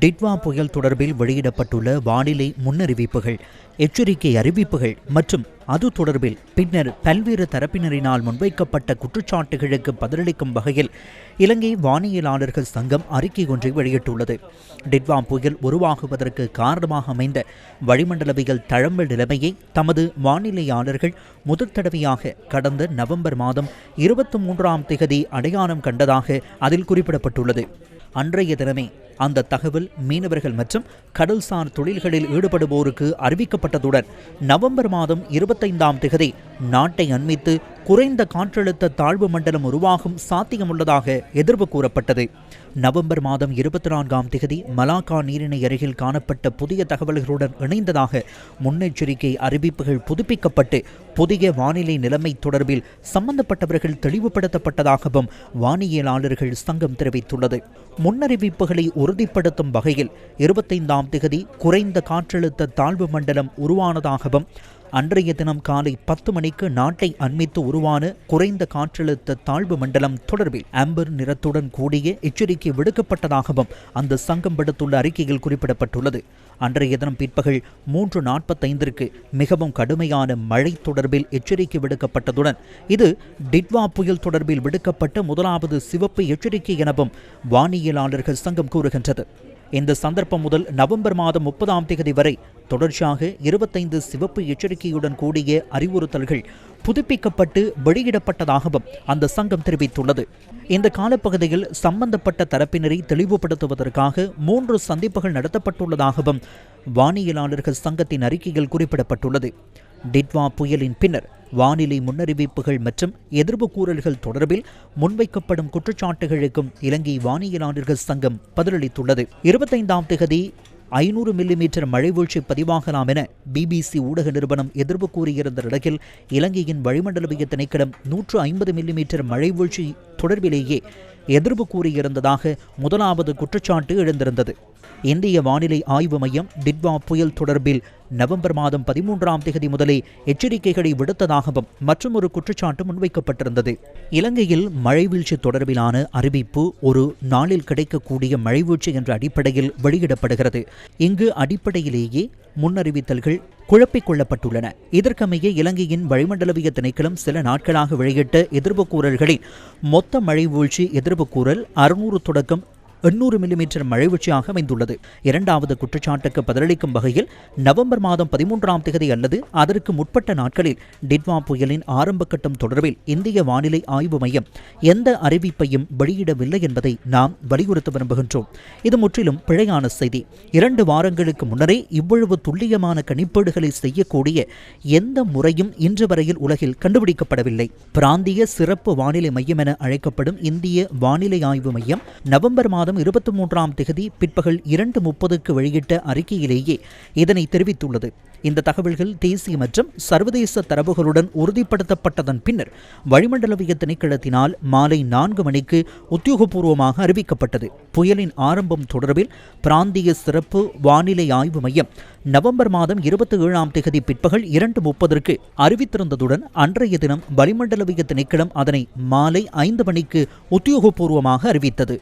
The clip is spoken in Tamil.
டிட்வா புயல் தொடர்பில் வெளியிடப்பட்டுள்ள வானிலை முன்னறிவிப்புகள் எச்சரிக்கை அறிவிப்புகள் மற்றும் அது தொடர்பில் பின்னர் பல்வேறு தரப்பினரினால் முன்வைக்கப்பட்ட குற்றச்சாட்டுகளுக்கு பதிலளிக்கும் வகையில் இலங்கை வானியலாளர்கள் சங்கம் அறிக்கை ஒன்றை வெளியிட்டுள்ளது. டிட்வா புயல் உருவாகுவதற்கு காரணமாக அமைந்த வளிமண்டலவியல் தழம்பல் நிலைமையை தமது வானிலையாளர்கள் முதற் தடவையாக கடந்த நவம்பர் மாதம் இருபத்தி மூன்றாம் திகதி அடையாளம் கண்டதாக அதில் குறிப்பிடப்பட்டுள்ளது. அன்றைய தினமே அந்த தகவல் மீனவர்கள் மற்றும் கடல்சார் தொழில்களில் ஈடுபடுவோருக்கு அறிவிக்கப்பட்டதுடன் நவம்பர் மாதம் இருபத்தைந்தாம் திகதி நாட்டை அண்மித்து குறைந்த காற்றழுத்த தாழ்வு மண்டலம் உருவாகும் சாத்தியமுள்ளதாக எதிர்ப்பு கூறப்பட்டது. நவம்பர் மாதம் இருபத்தி நான்காம் திகதி மலாக்கா நீரிணை அருகில் காணப்பட்ட புதிய தகவல்களுடன் இணைந்ததாக முன்னெச்சரிக்கை அறிவிப்புகள் புதுப்பிக்கப்பட்டு புதிய வானிலை நிலைமை தொடர்பில் சம்பந்தப்பட்டவர்கள் தெளிவுபடுத்தப்பட்டதாகவும் வானியலாளர்கள் சங்கம் தெரிவித்துள்ளது. முன்னறிவிப்புகளை உறுதிப்படுத்தும் வகையில் இருபத்தைந்தாம் திகதி குறைந்த காற்றழுத்த தாழ்வு மண்டலம் உருவானதாகவும் அன்றைய தினம் காலை பத்து மணிக்கு நாட்டை அண்மித்து உருவான குறைந்த காற்றழுத்த தாழ்வு மண்டலம் தொடர்பில் ஆம்பர் நிறத்துடன் கூடிய எச்சரிக்கை விடுக்கப்பட்டதாகவும் அந்த சங்கம் விடுத்துள்ள அறிக்கையில் குறிப்பிடப்பட்டுள்ளது. அன்றைய தினம் பிற்பகல் மூன்று நாற்பத்தைந்திற்கு மிகவும் கடுமையான மழை தொடர்பில் எச்சரிக்கை விடுக்கப்பட்டதுடன் இது டிட்வா புயல் தொடர்பில் விடுக்கப்பட்ட முதலாவது சிவப்பு எச்சரிக்கை எனவும் வானியலாளர்கள் சங்கம் கூறுகின்றது. இந்த சந்தர்ப்பம் முதல் நவம்பர் மாதம் முப்பதாம் தேதி வரை தொடர்ச்சியாக இருபத்தைந்து சிவப்பு எச்சரிக்கையுடன் கூடிய அறிவுறுத்தல்கள் புதுப்பிக்கப்பட்டு வெளியிடப்பட்டதாகவும் அந்த சங்கம் தெரிவித்துள்ளது. இந்த காலப்பகுதியில் சம்பந்தப்பட்ட தரப்பினரை தெளிவுபடுத்துவதற்காக மூன்று சந்திப்புகள் நடத்தப்பட்டுள்ளதாகவும் வானியலாளர்கள் சங்கத்தின் அறிக்கையில் குறிப்பிடப்பட்டுள்ளது. டிட்வா புயலின் பின்னர் வானிலை முன்னறிவிப்புகள் மற்றும் எதிர்ப்பு கூறல்கள் தொடர்பில் முன்வைக்கப்படும் குற்றச்சாட்டுகளுக்கும் இலங்கை வானியலாளர்கள் சங்கம் பதிலளித்துள்ளது. இருபத்தைந்தாம் தேதி ஐநூறு மில்லிமீட்டர் மழை வீழ்ச்சி பதிவாகலாம் என பிபிசி ஊடக நிறுவனம் எதிர்ப்பு கூறியிருந்த நிலையில் இலங்கையின் வளிமண்டலவிய திணைக்களம் நூற்று ஐம்பது மில்லிமீட்டர் மழை வீழ்ச்சி தொடர்பிலேயே எதிர்ப்பு கூறியிருந்ததாக முதலாவது குற்றச்சாட்டு எழுந்திருந்தது. இந்திய வானிலை ஆய்வு மையம் டிட்வா புயல் தொடர்பில் நவம்பர் மாதம் பதிமூன்றாம் தேதி முதலே எச்சரிக்கைகளை விடுத்ததாகவும் மற்றும் ஒரு குற்றச்சாட்டு முன்வைக்கப்பட்டிருந்தது. இலங்கையில் மழை வீழ்ச்சி தொடர்பிலான அறிவிப்பு ஒரு நாளில் கிடைக்கக்கூடிய மழை வீழ்ச்சி என்ற அடிப்படையில் வெளியிடப்படுகிறது. இங்கு அடிப்படையிலேயே முன்னறிவித்தல்கள் குழப்பிக் கொள்ளப்பட்டுள்ளன. இதற்கமைய இலங்கையின் வளிமண்டலவிய திணைக்களம் சில நாட்களாக வெளியிட்ட எதிர்ப்பு கூறல்களில் மொத்த மழை வீழ்ச்சி எதிர்ப்பு கூறல் அறுநூறு தொடக்கம் எண்ணூறு மில்லிமீட்டர் மழை வீழ்ச்சியாக அமைந்துள்ளது. இரண்டாவது குற்றச்சாட்டுக்கு பதிலளிக்கும் வகையில் நவம்பர் மாதம் பதிமூன்றாம் தேதி அல்லது அதற்கு முற்பட்ட நாட்களில் டிட்வா புயலின் ஆரம்ப கட்டம் தொடர்பில் இந்திய வானிலை ஆய்வு மையம் எந்த அறிவிப்பையும் வெளியிடவில்லை என்பதை நாம் வலியுறுத்த விரும்புகின்றோம். இது முற்றிலும் பிழையான செய்தி. இரண்டு வாரங்களுக்கு முன்னரே இவ்வளவு துல்லியமான கணிப்பீடுகளை செய்யக்கூடிய எந்த முறையும் இன்று வரையில் உலகில் கண்டுபிடிக்கப்படவில்லை. பிராந்திய சிறப்பு வானிலை மையம் என அழைக்கப்படும் இந்திய வானிலை ஆய்வு மையம் நவம்பர் மாதம் மாதம் இருபத்தி மூன்றாம் திகதி பிற்பகல் இரண்டு முப்பதுக்கு வெளியிட்ட அறிக்கையிலேயே இதனை தெரிவித்துள்ளது. இந்த தகவல்கள் தேசிய மற்றும் சர்வதேச தரவுகளுடன் உறுதிப்படுத்தப்பட்டதன் பின்னர் வளிமண்டலவிய திணைக்களத்தினால் மாலை நான்கு மணிக்கு உத்தியோகபூர்வமாக அறிவிக்கப்பட்டது. புயலின் ஆரம்பம் தொடர்பில் பிராந்திய சிறப்பு வானிலை ஆய்வு மையம் நவம்பர் மாதம் இருபத்தி ஏழாம் தேதி பிற்பகல் இரண்டு முப்பதற்கு அறிவித்திருந்ததுடன் அன்றைய தினம் வளிமண்டலவிய திணைக்களம் அதனை மாலை ஐந்து மணிக்கு உத்தியோகபூர்வமாக அறிவித்தது.